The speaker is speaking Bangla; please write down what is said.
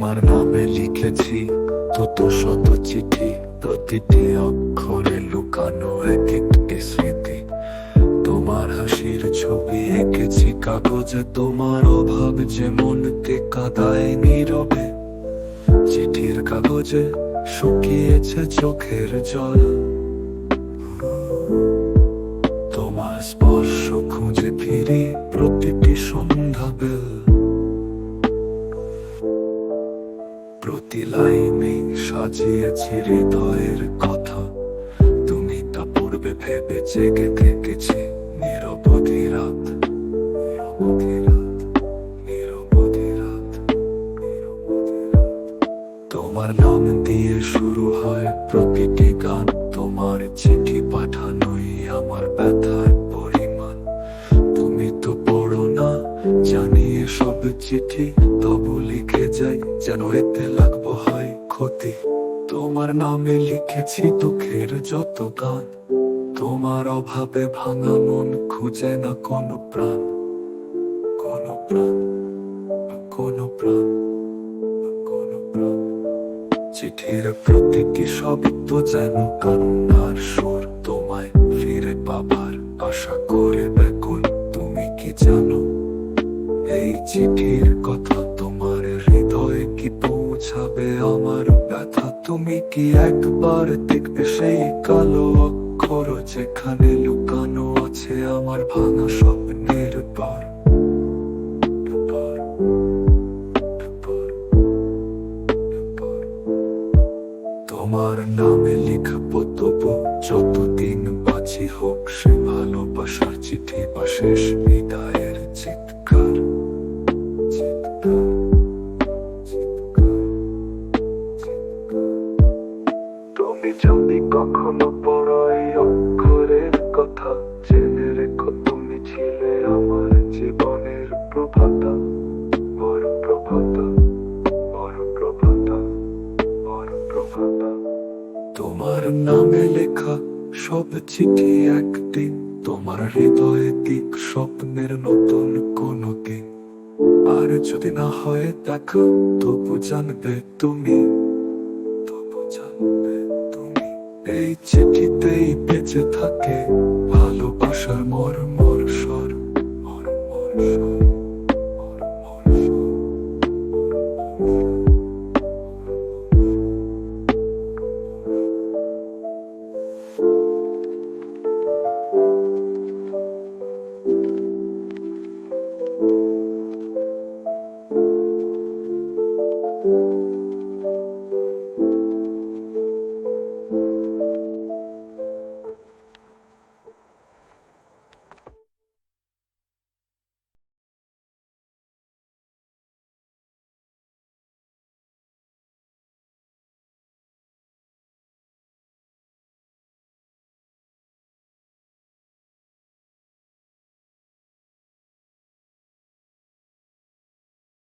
তোমার নামে লিখেছি, তত শত চিঠি, প্রতিটি অক্ষরে লুকানো এক একটি স্মৃতি। তোমার হাসির ছবি এঁকেছি, কাগজে তোমার অভাব যে মনকে কাদায় নীরবে। চিঠির কাগজে শুকিয়েছে চোখের জল। তোমার স্পর্শ খুঁজে ফিরি প্রতিটি সন্ধ্যা হৃদয়ের কথা। তুমি তা পূর্বে ভেবে জেগে থেকেছি। নিরবধি রাত তোমার নাম দিয়ে শুরু হয় প্রতিটি গান। তোমার চিঠি পাঠানোই আমার ব্যথার পরিমাণ। তুমি তো পড়ো না, জানি সব চিঠি। তবু লিখে যাই, যেন এতে লাগবো হয় ক্ষতি। তোমার নামে লিখেছি দুঃখের যত গান। তোমার অভাবে ভাঙা মন খুঁজে না কোনো প্রাণ। কোনো প্রাণ কোনো প্রাণ কোনো প্রাণ। চিঠির শব্দ যেন কান্নার সুর। তোমায় ফিরে পাবার আশা করে বেকুল তুমি কি জানো? এই চিঠির কথা তোমার হৃদয়ে কি পৌঁছাবে? আমার ব্যথা তুমি কি একবার দেখবে সেই কালো অক্ষর যেখানে লুকানো আছে আমার ভাঙা স্বপ্নের পার। তোমার নামে লিখব তবু যতদিন বাঁচি হোক সে ভালোবাসার চিঠি বা শেষ যদি কখনো পড়ো এই অক্ষরের কথা। জেনে রেখো, তুমি ছিলে আমার জীবনের প্রভাতা। বড় প্রভাতা তোমার নামে লেখা সব চিঠি একদিন তোমার হৃদয়ে দিক স্বপ্নের নতুন কোনো দিন আর যদি না হয় দেখা, তবু জানবে তুমি এই চিঠিতেই বেঁচে থাকে ভালোবাসার মর মর স্বর।